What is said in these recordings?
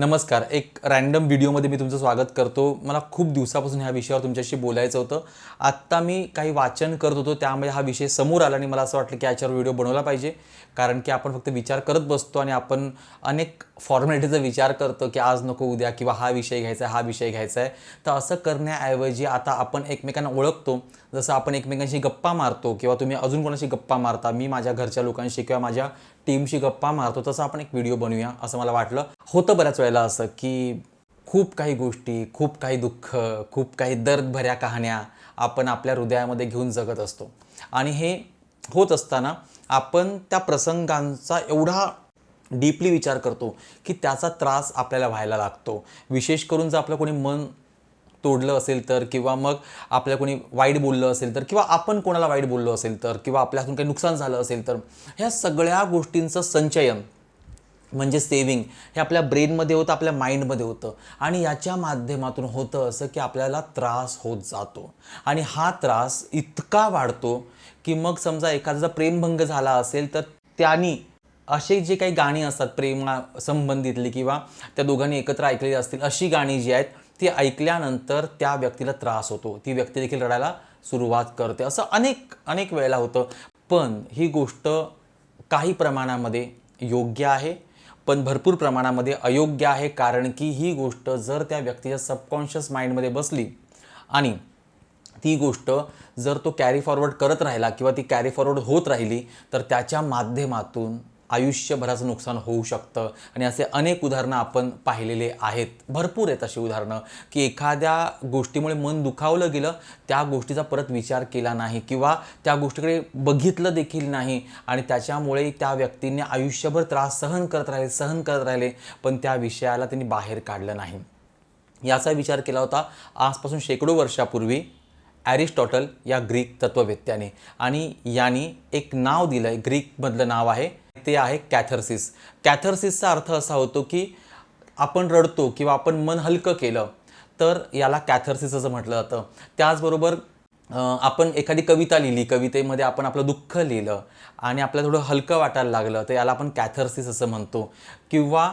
नमस्कार. एक रॅन्डम व्हिडिओमध्ये मी तुमचं स्वागत करतो. मला खूप दिवसापासून ह्या विषयावर तुमच्याशी बोलायचं होतं. आत्ता मी काही वाचन करत होतो त्यामुळे हा विषय समोर आला आणि मला असं वाटलं की याच्यावर व्हिडिओ बनवला पाहिजे. कारण की आपण फक्त विचार करत बसतो आणि आपण अनेक फॉर्मॅलिटीचा विचार करतो की आज नको उद्या किंवा हा विषय घ्यायचा आहे हा विषय घ्यायचा आहे. तर असं करण्याऐवजी आता आपण एकमेकांना ओळखतो. जसं आपण एकमेकांशी गप्पा मारतो किंवा तुम्ही अजून कोणाशी गप्पा मारता मी माझ्या घरच्या लोकांशी किंवा माझ्या टीमशी गप्पा मारतो तसं आपण एक व्हिडिओ बनवूया असं मला वाटलं. होतं बऱ्याच वेळेला असं की खूप काही गोष्टी खूप काही दुःख खूप काही दर्दभऱ्या कहाण्या आपण आपल्या हृदयामध्ये घेऊन जगत असतो. आणि हे होत असताना आपण त्या प्रसंगांचा एवढा डीपली विचार करतो की त्याचा त्रास आपल्याला व्हायला लागतो. विशेष करून जर आपलं कोणी मन तोडलं असेल तर किंवा मग आपल्या कोणी वाईट बोललं असेल तर किंवा आपण कोणाला वाईट बोललो असेल तर किंवा आपल्या हातून काही नुकसान झालं असेल तर ह्या सगळ्या गोष्टींचं संचयन म्हणजे सेविंग हे आपल्या ब्रेनमध्ये होतं आपल्या माइंडमध्ये होतं. आणि याच्या माध्यमातून होतं असं की आपल्याला त्रास होत जातो. आणि हा त्रास इतका वाढतो की मग समजा एखादा प्रेमभंग झाला असेल तर त्यांनी असे जे काही गाणी असतात प्रेमा संबंधितली किंवा त्या दोघांनी एकत्र ऐकलेली असतील अशी गाणी जी आहेत ती ऐकल्यानंतर त्या व्यक्तीला त्रास होतो. ती व्यक्ती देखील रडायला सुरुवात करते. असं अनेक अनेक वेळेला होतं. पण ही गोष्ट काही प्रमाणामध्ये योग्य आहे. पण भरपूर प्रमाणामध्ये अयोग्य आहे कारण की ही गोष्ट जर त्या व्यक्तीच्या सबकॉन्शियस माइंडमध्ये बसली आणि ती गोष्ट जर तो कॅरी फॉरवर्ड करत राहिला किंवा ती कॅरी फॉरवर्ड होत राहिली तर त्याच्या माध्यमातून आयुष्यभराचं नुकसान होऊ शकतं. आणि असे अनेक उदाहरणं आपण पाहिलेले आहेत. भरपूर आहेत अशी उदाहरणं की एखाद्या गोष्टीमुळे मन दुखावलं गेलं त्या गोष्टीचा परत विचार केला नाही किंवा त्या गोष्टीकडे बघितलं देखील नाही आणि त्याच्यामुळे त्या व्यक्तीने आयुष्यभर त्रास सहन करत राहिले सहन करत राहिले पण त्या विषयाला त्यांनी बाहेर काढलं नाही. याचा विचार केला होता आजपासून शेकडो वर्षापूर्वी. ॲरिस्टॉटल या ग्रीक तत्ववेत्याने. आणि यांनी एक नाव दिलं आहे ग्रीकमधलं नाव आहे ते आहे कॅथर्सिस. कॅथर्सिसचा अर्थ असा होतो की आपण रडतो किंवा आपण मन हलकं केलं तर याला कॅथर्सिस असं म्हटलं जातं. त्याचबरोबर आपण एखादी कविता लिहिली कवितेमध्ये आपण आपलं दुःख लिहिलं आणि आपल्याला थोडं हलकं वाटायला लागलं तर याला आपण कॅथर्सिस असं म्हणतो. किंवा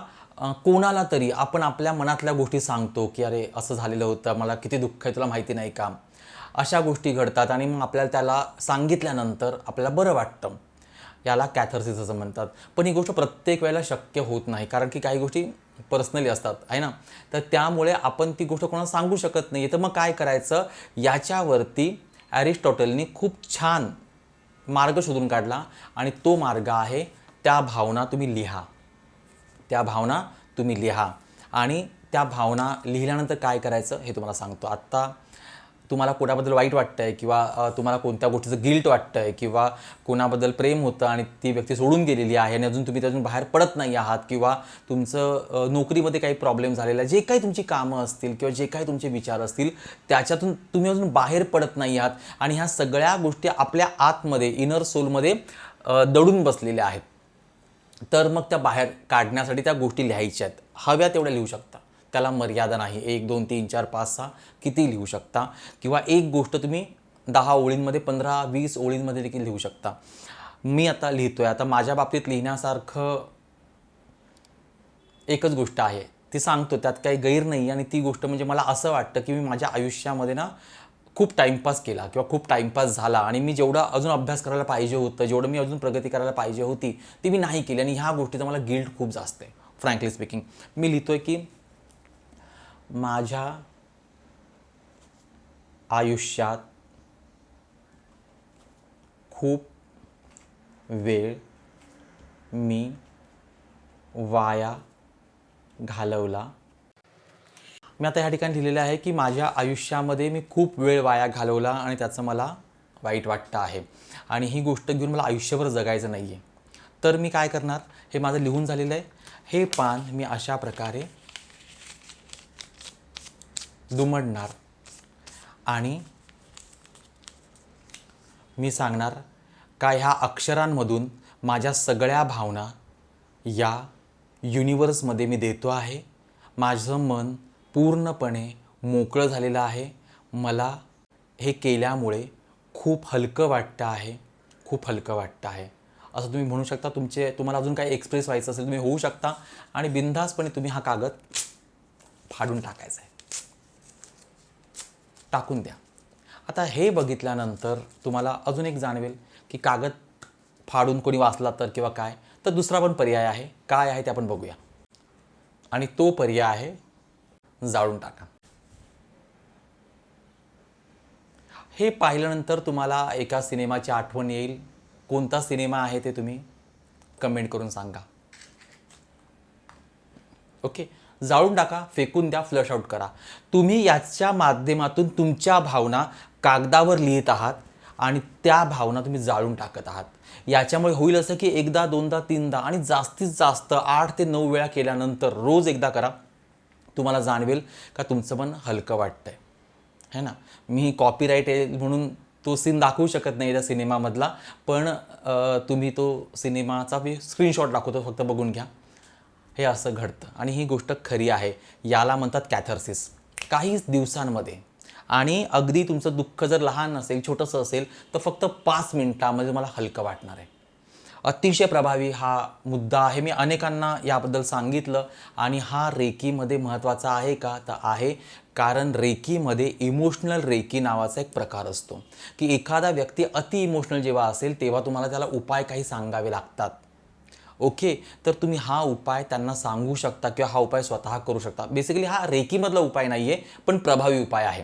कोणाला तरी आपण आपल्या मनातल्या गोष्टी सांगतो की अरे असं झालेलं होतं मला किती दुःख आहे तुला माहिती नाही का? अशा गोष्टी घडतात आणि मग आपल्याला त्याला सांगितल्यानंतर आपल्याला बरं वाटतं. याला कॅथर्सिस असं म्हणतात. पण ही गोष्ट प्रत्येक वेळेला शक्य होत नाही कारण की काही गोष्टी पर्सनली असतात आहे ना? तर त्यामुळे आपण ती गोष्ट कोणाला सांगू शकत नाही तर मग काय करायचं? याच्यावरती ॲरिस्टॉटलनी खूप छान मार्ग शोधून काढला आणि तो मार्ग आहे त्या भावना तुम्ही लिहा. त्या भावना तुम्ही लिहा. आणि त्या भावना लिहिल्यानंतर काय करायचं हे तुम्हाला सांगतो. आत्ता तुम्हाला कोणाबद्दल वाईट वाटतं आहे किंवा तुम्हाला कोणत्या गोष्टीचं गिल्ट वाटतं आहे किंवा कोणाबद्दल प्रेम होतं आणि ती व्यक्ती सोडून गेलेली आहे आणि अजून तुम्ही त्यातून बाहेर पडत नाही आहात किंवा तुमचं नोकरीमध्ये काही प्रॉब्लेम झालेला आहे जे काही तुमची कामं असतील किंवा जे काही तुमचे विचार असतील त्याच्यातून तुम्ही अजून बाहेर पडत नाही आहात आणि ह्या सगळ्या गोष्टी आपल्या आतमध्ये इनर सोलमध्ये दडून बसलेल्या आहेत. तर मग त्या बाहेर काढण्यासाठी त्या गोष्टी लिहायच्या आहेत. हव्या तेवढ्या लिहू शकता. त्याला मर्यादा नाही. एक दोन तीन चार पाच सहा किती लिहू शकता? किंवा एक गोष्ट तुम्ही दहा ओळींमध्ये पंधरा वीस ओळींमध्ये देखील लिहू शकता. मी आता लिहितो आहे आता माझ्या बाबतीत लिहिण्यासारखं एकच गोष्ट आहे. ती सांगतो त्यात काही गैर नाही आणि ती गोष्ट म्हणजे मला असं वाटतं की मी माझ्या आयुष्यामध्ये ना खूप टाईमपास केला किंवा खूप टाईमपास झाला आणि मी जेवढा अजून अभ्यास करायला पाहिजे होतं जेवढं मी अजून प्रगती करायला पाहिजे होती ती मी नाही केली आणि ह्या गोष्टीचा मला गिल्ट खूप जास्त आहे फ्रँकली स्पीकिंग मी लिहितो आहे की माझ्या आयुष्यात खूप वेळ मी वाया घालवला. मी आता ह्या ठिकाणी लिहिलेलं आहे की माझ्या आयुष्यामध्ये मी खूप वेळ वाया घालवला आणि त्याचं मला वाईट वाटतं आहे. आणि ही गोष्ट घेऊन मला आयुष्यभर जगायचं नाही आहे तर मी काय करणार? हे माझं लिहून झालेलं आहे. हे पान मी अशा प्रकारे दुमडणार. आणि मी सांगणार का ह्या अक्षरांमधून माझ्या सगळ्या भावना या युनिवर्समध्ये मी देतो आहे. माझं मन पूर्णपणे मोकळं झालेलं आहे. मला हे केल्यामुळे खूप हलकं वाटतं आहे. खूप हलकं वाटतं आहे. असं तुम्ही म्हणू शकता. तुमचे तुम्हाला अजून काही एक्सप्रेस व्हायचं असेल तुम्ही होऊ शकता. आणि बिनधास्तपणे तुम्ही हा कागद फाडून टाकायचा आहे. टाकून द्या. आता हे बघितल्यानंतर तुम्हाला अजून एक जाणवेल की कागद फाडून कोणी वाचला तर किंवा काय. तर दुसरा पण पर्याय आहे. काय आहे ते आपण बघूया. आणि तो पर्याय आहे जाळून टाका. हे पाहिल्यानंतर तुम्हाला एका सिनेमाची आठवण येईल. कोणता सिनेमा आहे ते तुम्ही कमेंट करून सांगा. ओके? जाळून टाका फेकून द्या फ्लश आउट करा. तुम्ही याच्या माध्यमातून तुमच्या भावना कागदावर लिहित आहात आणि त्या भावना तुम्ही जाळून टाकत आहात. याच्यामुळे होईल असं की एकदा दोनदा तीनदा आणि जास्तीत जास्त आठ ते नऊ वेळा केल्यानंतर रोज एकदा करा. तुम्हाला जाणवेल का तुमचं मन हलकं वाटतंय. है ना? मी कॉपीराईट आहे म्हणून तो सीन दाखवू शकत नाही त्या सिनेमामधला पण तुम्ही तो सिनेमाचा मी स्क्रीनशॉट दाखवतो फक्त बघून घ्या. हे असं घडतं. आणि ही गोष्ट खरी आहे. याला म्हणतात कॅथर्सिस काहीच दिवसांमध्ये आणि अगदी तुमचं दुःख जर लहान असेल छोटंसं असेल तर फक्त पाच मिनटामध्ये तुम्हाला हलकं वाटणार आहे. अतिशय प्रभावी हा मुद्दा आहे. मी अनेकांना याबद्दल सांगितलं आणि हा रेकीमध्ये महत्त्वाचा आहे का? तर आहे. कारण रेकीमध्ये इमोशनल रेकी नावाचा एक प्रकार असतो. की एखादा व्यक्ती अति इमोशनल जेव्हा असेल तेव्हा तुम्हाला त्याला उपाय काही सांगावे लागतात. ओके तर तुम्ही हा उपाय त्यांना सांगू शकता किंवा हा उपाय स्वतः करू शकता. बेसिकली हा रेकीमधला उपाय नाही आहे पण प्रभावी उपाय आहे.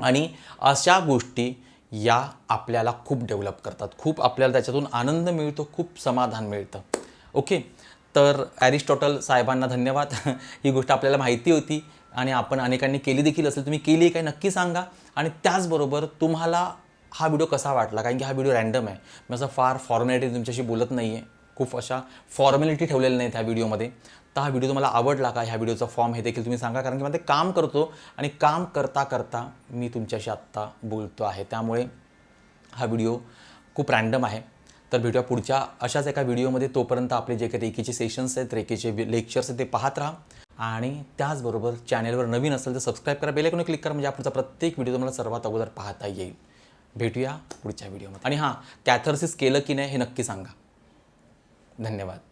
आणि अशा गोष्टी या आपल्याला खूप डेव्हलप करतात. खूप आपल्याला त्याच्यातून आनंद मिळतो खूप समाधान मिळतं. ओके तर ॲरिस्टॉटल साहेबांना धन्यवाद. ही गोष्ट आपल्याला माहिती होती आणि आपण अनेकांनी केली देखील असेल तुम्ही केली काय नक्की सांगा. आणि त्याचबरोबर तुम्हाला हा व्हिडिओ कसा वाटला? कारण की हा व्हिडिओ रँडम आहे. मी असं फार फॉर्मॅलिटी तुमच्याशी बोलत नाही आहे खूप अशा फॉर्मॅलिटी ठेवलेल्या नाहीत ह्या व्हिडिओमध्ये तर हा व्हिडिओ तुम्हाला आवडला का? ह्या व्हिडिओचा फॉर्म हे देखील तुम्ही सांगा कारण की मला ते काम करतो आणि काम करता करता मी तुमच्याशी आत्ता बोलतो आहे. त्यामुळे हा व्हिडिओ खूप रँडम आहे. तर भेटूया पुढच्या अशाच एका व्हिडिओमध्ये तोपर्यंत आपले जे काही रेकीचे सेशन्स आहेत रेकीचे लेक्चर्स आहेत ते पाहत राहा. आणि त्याचबरोबर चॅनेलवर नवीन असेल तर सबस्क्राईब करा बेलायकॉन क्लिक करा म्हणजे आपणचा प्रत्येक व्हिडिओ तुम्हाला सर्वात अगोदर पाहता येईल. भेटूया पुढच्या व्हिडिओमध्ये आणि हां कॅथर्सिस केलं की नाही हे नक्की सांगा. धन्यवाद.